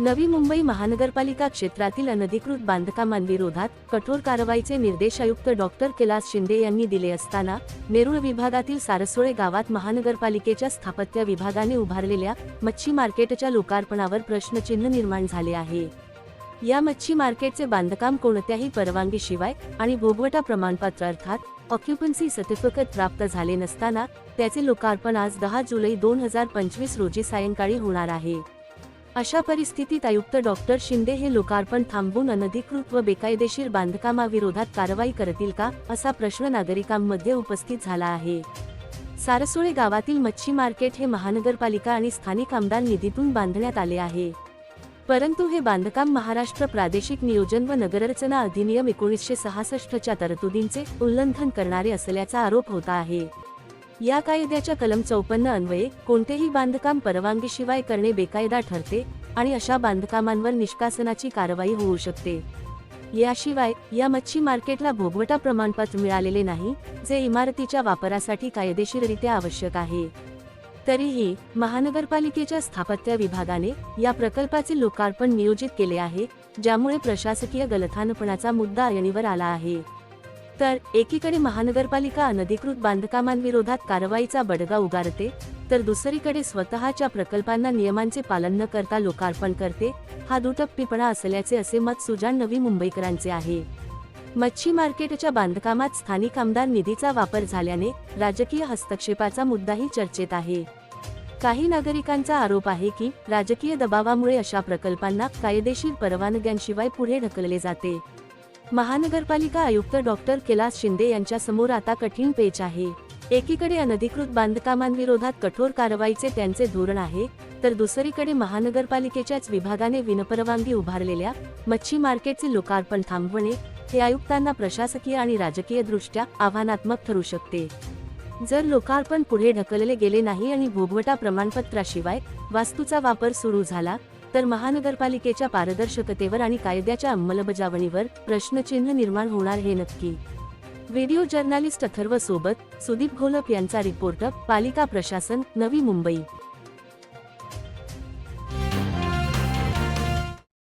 नवी मुंबई महानगरपालिका क्षेत्रातील अनधिकृत बांधकामांविरोधात कठोर कारवाईचे निर्देश आयुक्त डॉक्टर कैलास शिंदे यांनी दिले असताना नेरुळ विभागातील सारसोळे गावात महानगरपालिकेच्या स्थापत्य विभागाने उभारलेल्या मच्छी मार्केटच्या लोकार्पणावर प्रश्नचिन्ह निर्माण झाले आहे. या मच्छी मार्केटचे बांधकाम कोणत्याही परवानगीशिवाय आणि भोगवटा प्रमाणपत्र अर्थात ऑक्युपन्सी सर्टिफिकेट प्राप्त झाले नसताना त्याचे लोकार्पण आज दहा जुलै दोन हजार पंचवीस रोजी सायंकाळी होणार आहे. अशा परिस्थितीत आयुक्त डॉक्टर शिंदे हे लोकार्पण थांबवून अनधिकृत व बेकायदेशीर बांधकामाविरोधात कारवाई करतील का असा प्रश्न नागरिकांमध्ये उपस्थित झाला आहे. सारसोळे गावातील मच्छी मार्केट हे महानगरपालिका आणि स्थानिक आमदार निधीतून बांधण्यात आले आहे. परंतु हे बांधकाम महाराष्ट्र प्रादेशिक नियोजन व नगररचना अधिनियम एकोणीसशे सहासष्टच्या तरतुदींचे उल्लंघन करणारे असल्याचा आरोप होता आहे. या कायद्याच्या कलम चौपन्न अन्वये कोणतेही बांधकाम परवानगीशिवाय करणे बेकायदा ठरते आणि अशा बांधकामांवर निष्कासनाची कारवाई होऊ शकते. याशिवाय या मच्छी मार्केटला भोगवटा प्रमाणपत्र मिळालेले नाही जे इमारतीच्या वापरासाठी कायदेशीररित्या आवश्यक आहे. तरीही महानगरपालिकेच्या स्थापत्य विभागाने या प्रकल्पाचे लोकार्पण नियोजित केले आहे ज्यामुळे प्रशासकीय गलथानपणाचा मुद्दा ऐरणीवर आला आहे. तर एकीकडे महानगरपालिका अनधिकृत बांधकामांविरोधात कारवाईचा बडगा उगारते तर दुसरीकडे स्वतःच्या प्रकल्पांना नियमांचे पालन न करता लोकार्पण करते हा दुटप्पीपणा असल्याचे असे मत सुजान नवी मुंबईकरांचे आहे. मच्छी मार्केटच्या बांधकामात स्थानिक आमदार निधीचा वापर झाल्याने राजकीय हस्तक्षेपाचा मुद्दाही चर्चेत आहे. काही नागरिकांचा आरोप आहे की राजकीय दबावामुळे अशा प्रकल्पांना कायदेशीर परवानग्यांशिवाय पुढे ढकलले जाते. महानगरपालिका आयुक्त डॉक्टर कैलास शिंदे यांच्या समोर आता कठीण पेच आहे. एकीकडे अनधिकृत बांधकामांविरोधात कठोर कारवाईचे त्यांचे धोरण आहे तर दुसरीकडे महानगरपालिकेच्याच विभागाने विनपरवानगी उभारलेल्या मच्छी मार्केटचे लोकार्पण थांबवणे हे आयुक्तांना प्रशासकीय आणि राजकीय दृष्ट्या आव्हानात्मक ठरू शकते. जर लोकार्पण पुढे ढकलले गेले नाही आणि भोगवटा प्रमाणपत्राशिवाय वास्तूचा वापर सुरू झाला तर महानगरपालिकेच्या पारदर्शकतेवर आणि कायद्याच्या अंमलबजावणीवर प्रश्नचिन्ह निर्माण होणार हे नक्की. व्हिडिओ जर्नालिस्ट अथर्व सोबत सुदीप घोलप यांचा रिपोर्ट पालिका प्रशासन नवी मुंबई.